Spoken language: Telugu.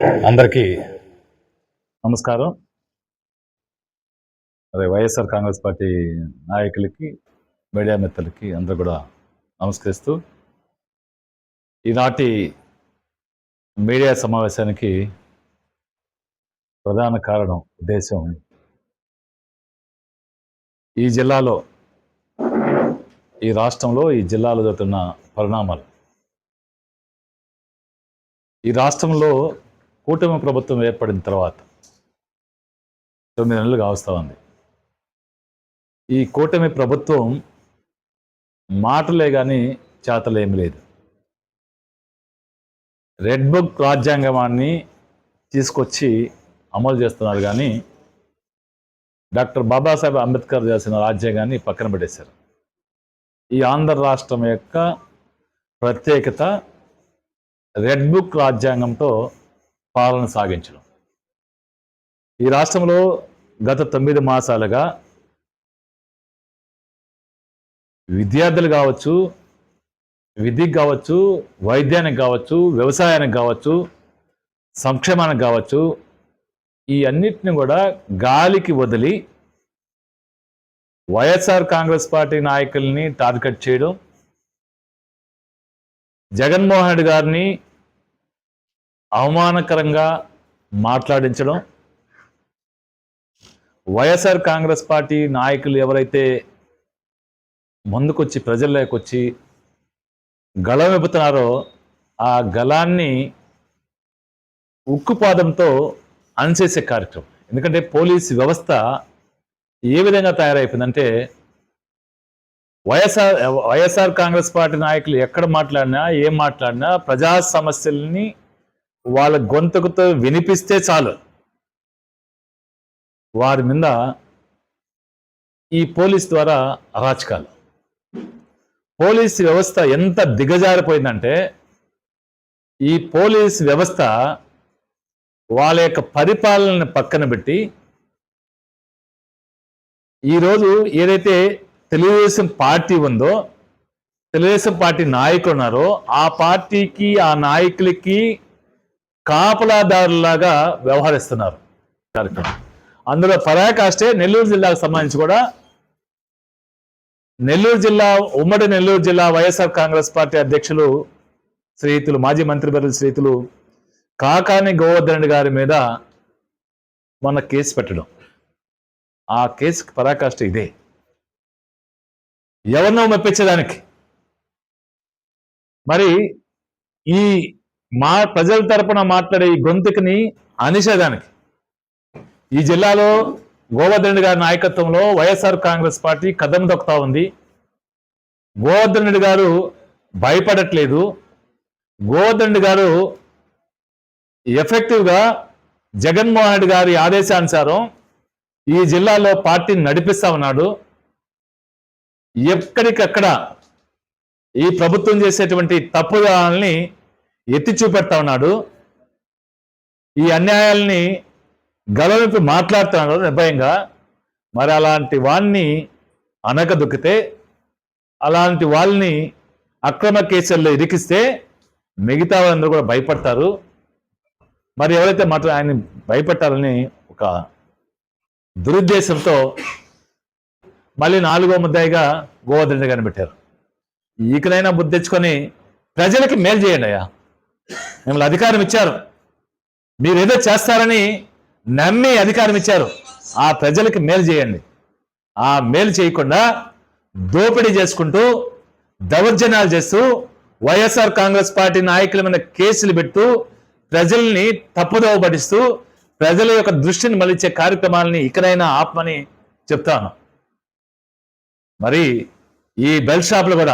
అందరికీ నమస్కారం. అదే వైఎస్ఆర్ కాంగ్రెస్ పార్టీ నాయకులకి మీడియా మిత్రులకి అందరూ కూడా నమస్కరిస్తూ ఈనాటి మీడియా సమావేశానికి ప్రధాన కారణం ఉద్దేశం ఈ జిల్లాలో ఈ రాష్ట్రంలో ఈ జిల్లాలో జరుగుతున్న పరిణామాలు. ఈ రాష్ట్రంలో కూటమి ప్రభుత్వం ఏర్పడిన తర్వాత తొమ్మిది నెలలు వస్తూ ఉంది. ఈ కూటమి ప్రభుత్వం మాటలే కానీ చేతలేమి లేదు. రెడ్ బుక్ రాజ్యాంగమాన్ని తీసుకొచ్చి అమలు చేస్తున్నారు కానీ డాక్టర్ బాబాసాహెబ్ అంబేద్కర్ చేసిన రాజ్యాంగాన్ని పక్కన పెట్టేశారు. ఈ ఆంధ్ర రాష్ట్రం యొక్క ప్రత్యేకత రెడ్ బుక్ రాజ్యాంగంతో పాలన సాగించడం. ఈ రాష్ట్రంలో గత తొమ్మిది మాసాలుగా విద్యార్థులు కావచ్చు విద్యకు కావచ్చు వైద్యానికి కావచ్చు వ్యవసాయానికి కావచ్చు సంక్షేమానికి కావచ్చు ఈ అన్నిటిని కూడా గాలికి వదిలి వైఎస్ఆర్ కాంగ్రెస్ పార్టీ నాయకుల్ని టార్గెట్ చేయడం జగన్మోహన్ రెడ్డి గారిని అవమానకరంగా మాట్లాడించడం. వైఎస్ఆర్ కాంగ్రెస్ పార్టీ నాయకులు ఎవరైతే ముందుకొచ్చి ప్రజల్లోకి వచ్చి గళం విప్పుతున్నారో ఆ గళాన్ని ఉక్కుపాదంతో అణచేసే కార్యక్రమం. ఎందుకంటే పోలీస్ వ్యవస్థ ఏ విధంగా తయారైపోయిందంటే వైఎస్ఆర్ వైఎస్ఆర్ కాంగ్రెస్ పార్టీ నాయకులు ఎక్కడ మాట్లాడినా ఏం మాట్లాడినా ప్రజా సమస్యల్ని వాళ్ళ గొంతుకుతో వినిపిస్తే చాలు. వారి మీద ఈ పోలీస్ ద్వారా అరాచకాలు. పోలీస్ వ్యవస్థ ఎంత దిగజారిపోయిందంటే ఈ పోలీస్ వ్యవస్థ వాళ్ళ యొక్క పరిపాలనని పక్కన పెట్టి ఈరోజు ఏదైతే తెలుగుదేశం పార్టీ ఉందో తెలుగుదేశం పార్టీ నాయకులు ఉన్నారో ఆ పార్టీకి ఆ నాయకులకి కాపలాదారులాగా వ్యవహరిస్తున్నారు కార్యక్రమం. అందులో పరాకాష్టే నెల్లూరు జిల్లాకు సంబంధించి కూడా నెల్లూరు జిల్లా ఉమ్మడి నెల్లూరు జిల్లా వైఎస్ఆర్ కాంగ్రెస్ పార్టీ అధ్యక్షులు శ్రీతులు మాజీ మంత్రివర్యులు శ్రీతులు కాకాని గోవర్ధన్ గారి మీద మొన్న కేసు పెట్టడం. ఆ కేసు పరాకాష్ట ఇదే. ఎవరినో మెప్పించడానికి మరి ఈ మా ప్రజల తరపున మాట్లాడే ఈ గొంతుకుని అనిషేధానికి ఈ జిల్లాలో గోవర్ధన్ గారి నాయకత్వంలో వైఎస్ఆర్ కాంగ్రెస్ పార్టీ కదం దొక్కుతా ఉంది. గోవర్ధన్ గారు భయపడట్లేదు. గోవర్ధన్ గారు ఎఫెక్టివ్గా జగన్మోహన్ రెడ్డి గారి ఆదేశానుసారం ఈ జిల్లాలో పార్టీని నడిపిస్తా ఉన్నాడు. ఎక్కడికక్కడ ఈ ప్రభుత్వం చేసేటువంటి తప్పుదాలని ఎత్తి చూపెడతా ఉన్నాడు. ఈ అన్యాయాల్ని గలవింపి మాట్లాడుతున్నాడు నిర్భయంగా. మరి అలాంటి వాణ్ణి అనగదొక్కితే అలాంటి వాళ్ళని అక్రమ కేసుల్లో ఇరికిస్తే మిగతా వాళ్ళందరూ కూడా భయపడతారు. మరి ఎవరైతే మాత్రం ఆయన్ని భయపెట్టాలని ఒక దురుద్దేశంతో మళ్ళీ నాలుగో ముద్దాయిగా గోవర్ధన్ గారిని పెట్టారు. ఈకనైనా బుద్ధి తెచ్చుకొని ప్రజలకి మేలు చేయండి అయ్యా. మిమ్మల్ని అధికారం ఇచ్చారు. మీరు ఏదో చేస్తారని నమ్మి అధికారం ఇచ్చారు. ఆ ప్రజలకి మేలు చేయండి. ఆ మేలు చేయకుండా దోపిడీ చేసుకుంటూ దౌర్జన్యాలు చేస్తూ వైఎస్ఆర్ కాంగ్రెస్ పార్టీ నాయకుల మీద కేసులు పెట్టు ప్రజల్ని తప్పుదోవ పడిస్తూ ప్రజల యొక్క దృష్టిని మళ్ళించే కార్యక్రమాలని ఇకనైనా ఆపమని చెప్తాను. మరి ఈ బెల్ షాప్లు కూడా